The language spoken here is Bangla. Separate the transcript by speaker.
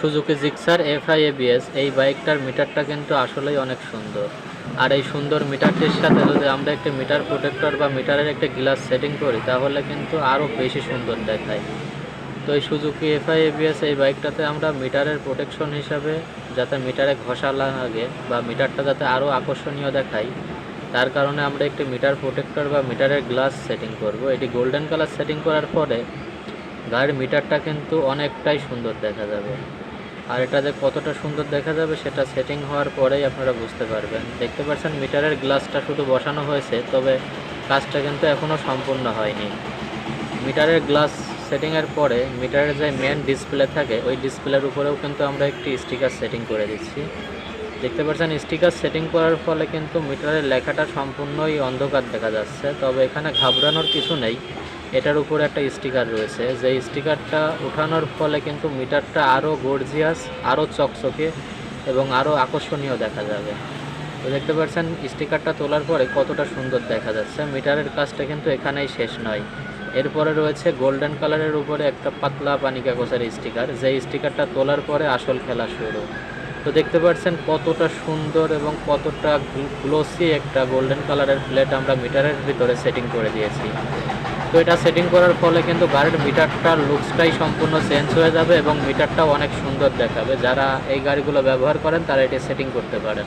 Speaker 1: সুজুকি জিক্সার, এফআই, এবিএস, এই বাইকটার মিটারটা কিন্তু আসলেই অনেক সুন্দর। আর এই সুন্দর মিটারটির সাথে যদি আমরা একটা মিটার প্রোটেক্টর বা মিটারের একটা গ্লাস সেটিং করি, তাহলে কিন্তু আরও বেশি সুন্দর দেখায়। তো এই সুজুকি, এফআই, এবিএস এই বাইকটাতে আমরা মিটারের প্রোটেকশন হিসাবে যাতে মিটারে ঘষা লাগে বা মিটারটা যাতে আরও আকর্ষণীয় দেখায়, তার কারণে আমরা একটি মিটার প্রোটেক্টর বা মিটারের গ্লাস সেটিং করব। এটি গোল্ডেন কালার সেটিং করার পরে গাড়ির মিটারটা কিন্তু অনেকটাই সুন্দর দেখা যাবে। আর এটা যে কতটা সুন্দর দেখা যাবে সেটা সেটিং হওয়ার পরেই আপনারা বুঝতে পারবেন। দেখতে পাচ্ছেন মিটারের গ্লাসটা শুধু বসানো হয়েছে, তবে কাজটা কিন্তু এখনও সম্পূর্ণ হয়নি। মিটারের গ্লাস সেটিংয়ের পরে মিটারের যে মেন ডিসপ্লে থাকে, ওই ডিসপ্লের উপরেও কিন্তু আমরা একটি স্টিকার সেটিং করে দিচ্ছি। দেখতে পাচ্ছেন স্টিকার সেটিং করার ফলে কিন্তু মিটারের লেখাটা সম্পূর্ণই অন্ধকার দেখা যাচ্ছে, তবে এখানে ঘাবড়ানোর কিছু নেই। এটার উপরে একটা স্টিকার রয়েছে। যে স্টিকারটা ওঠানোর ফলে কিন্তু মিটারটা আরও গর্জিয়াস আরও চকচকে এবং আরও আকর্ষণীয় দেখা যাবে। তো দেখতে পাচ্ছেন, স্টিকারটা তোলার পরে কতটা সুন্দর দেখা যাচ্ছে। মিটারের কাজটা কিন্তু এখানেই শেষ নয়। এরপরে রয়েছে গোল্ডেন কালারের উপরে একটা পাতলা পানি কাগজের স্টিকার। যে স্টিকারটা তোলার পরে আসল খেলা শুরু। তো দেখতে পাচ্ছেন, কতটা সুন্দর এবং কতটা গ্লোসি একটা গোল্ডেন কালারের প্লেট আমরা মিটারের ভিতরে সেটিং করে দিয়েছি। তো এটা সেটিং করার ফলে কিন্তু গাড়ির মিটারটার লুকসটাই সম্পূর্ণ চেঞ্জ হয়ে যাবে এবং মিটারটাও অনেক সুন্দর দেখাবে। যারা এই গাড়িগুলো ব্যবহার করেন, তারা এটি সেটিং করতে পারেন।